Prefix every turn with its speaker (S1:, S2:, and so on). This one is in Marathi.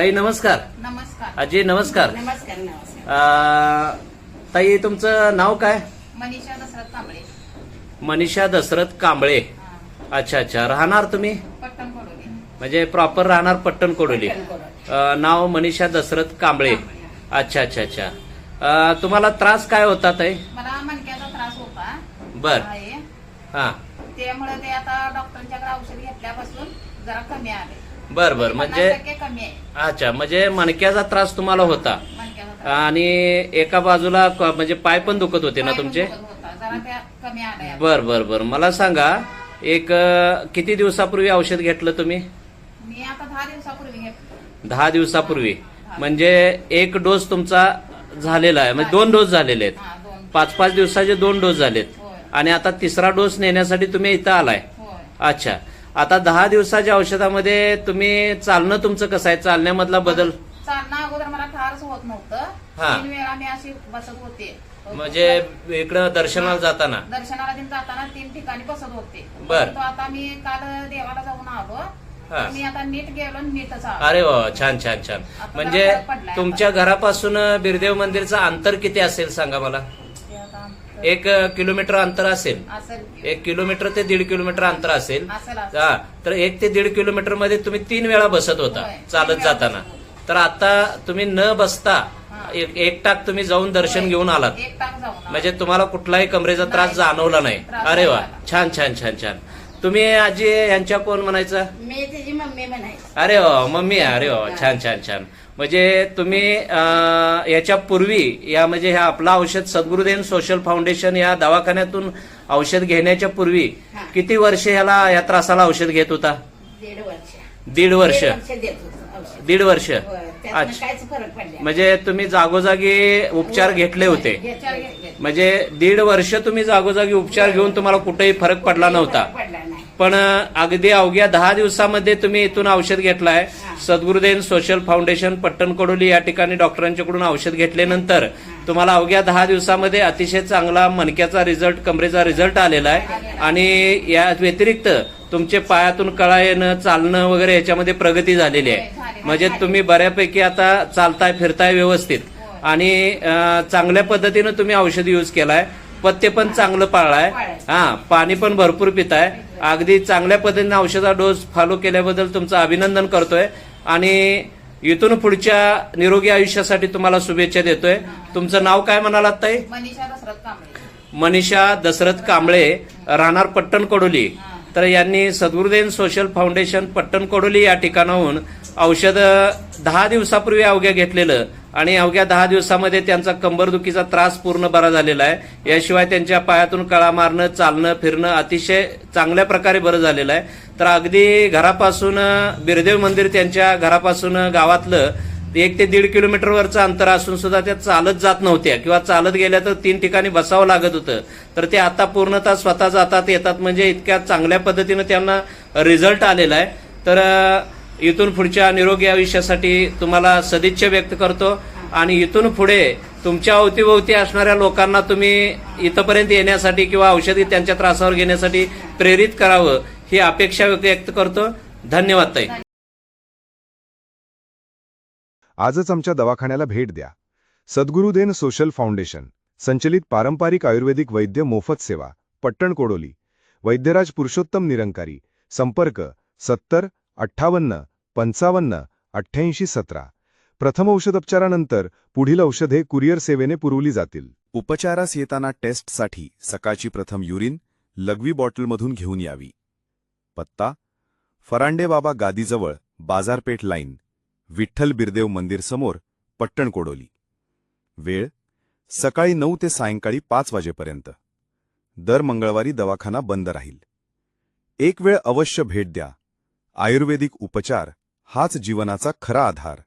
S1: ताई नमस्कार.
S2: नमस्कार.
S1: अजय नमस्कार.
S3: नमस्कार नमस्कार.
S1: ताई तुमचं नाव काय?
S2: मनीषा दशरथ कांबळे.
S1: मनीषा दशरथ कांबळे.
S2: हा.
S1: अच्छा अच्छा. राहणार तुम्ही?
S2: कोडोली
S1: म्हणजे प्रॉपर राहणार पट्टण कोडोली. अं, नाव मनीषा दशरथ कांबळे. अच्छा अच्छा अच्छा. अं, तुम्हाला त्रास काय होता ताई?
S2: मला मणक्याचा त्रास होता.
S1: बर.
S2: आहे.
S1: हा.
S2: त्यामुळे ते आता डॉक्टरांच्याकडे औषध घेतल्यापासून जरा कमी आले.
S1: बर बर म्हणजे
S2: 50% कमी आहे.
S1: अच्छा म्हणजे मणक्याचा त्रास तुम्हाला होता. आणि एका बाजूला म्हणजे पाय पण दुखत होते ना तुमचे? बर बर बर. मला सांगा एक किती दिवसापूर्वी औषध घेतलं तुम्ही?
S2: दहा दिवसापूर्वी
S1: म्हणजे एक डोस तुमचा झालेला आहे. म्हणजे दोन डोस झालेले आहेत.
S2: हा
S1: पाच पाच दिवसाचे दोन डोस झालेत. आणि आता तिसरा डोस नेण्यासाठी तुम्ही इथं आलाय. अच्छा. आता दहा दिवसाच्या औषधामध्ये तुम्ही चालणं तुमचं कसं आहे? चालण्यामधला बदल?
S2: चालणं अगोदर मला फारच होत नव्हतं.
S1: हा.
S2: तीन वेळा मी अशी बसत होते.
S1: म्हणजे इकडं दर्शनाला जाताना?
S2: दर्शनाला दिन जाताना तीन ठिकाणी बसत होते.
S1: बर.
S2: आता मी काल देवाला जाऊन आलो.
S1: हा.
S2: मी आता नीट गेलो आणि नीटच आलो.
S1: अरे वा छान छान छान. म्हणजे तुमच्या घरापासून बिरदेव मंदिरचं अंतर किती असेल सांगा मला? एक किलोमीटर अंतर असेल एक किलोमीटर ते दीड किलोमीटर अंतर असेल. हा तर एक ते दीड किलोमीटरमध्ये तुम्ही तीन वेळा बसत होता. चालत जाताना. तर आता तुम्ही न बसता. एक एक टाक तुम्ही जाऊन दर्शन. घेऊन आलात. म्हणजे तुम्हाला कुठलाही कमरेचा त्रास. जाणवला नाही अरे वा. छान छान छान छान तुम्ही आजी यांच्या कोण म्हणायचं?
S3: मी त्याची मम्मी म्हणायची.
S1: अरे वा मम्मी अरे वा छान छान छान. म्हणजे तुम्ही अं, याच्या पूर्वी या म्हणजे ह्या आपलं औषध सद्गुरुदेव सोशल फाउंडेशन या दवाखान्यातून औषध घेण्याच्या पूर्वी
S3: हा.
S1: किती वर्ष ह्याला या त्रासाला औषध घेत होता?
S3: दीड वर्ष.
S1: दीड वर्ष.
S3: दीड वर्ष देत होतो औषध.
S1: दीड वर्ष.
S3: होय, त्यातनं
S1: अच्छा.
S3: काहीच फरक पडला
S1: म्हणजे तुम्ही जागोजागी उपचार घेतले होते.
S2: विचार घेतले
S1: म्हणजे दीड वर्ष तुम्ही जागोजागी उपचार घेऊन तुम्हाला कुठेही फरक पडला नव्हता.
S3: फरक पडला नाही
S1: पण अगदी अवघ्या दहा दिवसामध्ये तुम्ही इथून औषध घेतलाय.
S3: हा.
S1: सद्गुरुदेव सोशल फाउंडेशन पट्टण कडोली या ठिकाणी डॉक्टरांच्याकडून औषध घेतल्यानंतर तुम्हाला अवघ्या दहा दिवसामध्ये अतिशय चांगला मणक्याचा रिझल्ट कमरेचा रिझल्ट आलेला आहे. आणि या व्यतिरिक्त तुमचे पायातून कळा येणं चालणं वगैरे याच्यामध्ये प्रगती झालेली आहे. म्हणजे तुम्ही बऱ्यापैकी आता चालताय फिरताय व्यवस्थित. आणि अं, चांगल्या पद्धतीनं तुम्ही औषध यूज केलाय. पथ्य पण चांगलं पाळलाय हा पाणी पण भरपूर पिताय. अगदी चांगल्या पद्धतीने औषधा डोस फॉलो केल्याबद्दल तुमचं अभिनंदन करतोय. आणि इथून पुढच्या निरोगी आयुष्यासाठी तुम्हाला शुभेच्छा देतोय. तुमचं नाव काय म्हणालात ताई?
S2: मनीषा दशरथ कांबळे.
S1: मनीषा दशरथ कांबळे राहणार पट्टण कडोली तर यांनी सद्गुरुदेव सोशल फाउंडेशन पट्टण कडोली या ठिकाणाहून औषध दहा दिवसापूर्वी अवघ्या घेतलेलं. आणि अवघ्या दहा दिवसामध्ये त्यांचा कंबरदुखीचा त्रास पूर्ण बरा झालेला आहे. याशिवाय त्यांच्या पायातून कळा मारणं चालणं फिरणं अतिशय चांगल्या प्रकारे बरं झालेलं आहे. तर अगदी घरापासून बिरदेव मंदिर त्यांच्या घरापासून गावातलं एक ते दीड किलोमीटरवरचं अंतर असून सुद्धा त्या चालत जात नव्हत्या किंवा चालत गेल्या तर तीन ठिकाणी बसावं लागत होतं. तर ते आता पूर्णतः स्वतः जातात येतात. म्हणजे इतक्या चांगल्या पद्धतीनं त्यांना रिझल्ट आलेला आहे. तर इथून पुढच्या निरोगी आयुष्यासाठी तुम्हाला सदिच्छा व्यक्त करतो. आणि इथून पुढे तुमच्या अवतीभोवती असणाऱ्या लोकांना तुम्ही इथपर्यंत येण्यासाठी किंवा औषधी त्यांच्या त्रासावर घेण्यासाठी प्रेरित करावं ही अपेक्षा व्यक्त करतो. धन्यवाद ताई.
S4: आजच आमच्या दवाखान्याला भेट द्या. सद्गुरुदेन सोशल फाउंडेशन संचलित पारंपरिक आयुर्वेदिक वैद्य मोफत सेवा पट्टण कोडोली वैद्यराज पुरुषोत्तम निरंकारी संपर्क सत्तर अठ्ठावन्न पंचावन्न अठ्ठ्याऐंशी सतरा. प्रथम औषधोपचारानंतर पुढील औषधे कुरिअर सेवेने पुरवली जातील.
S5: उपचारास येताना टेस्टसाठी सकाळची प्रथम युरिन लघवी बॉटलमधून घेऊन यावी. पत्ता फरांडे बाबा गादीजवळ बाजारपेठ लाईन विठ्ठल बिरदेव मंदिर समोर पट्टण कोडोली. वेळ सकाळी नऊ ते सायंकाळी पाच वाजेपर्यंत. दर मंगळवारी दवाखाना बंद राहील. एक वेळ अवश्य भेट द्या. आयुर्वेदिक उपचार हाच जीवनाचा खरा आधार.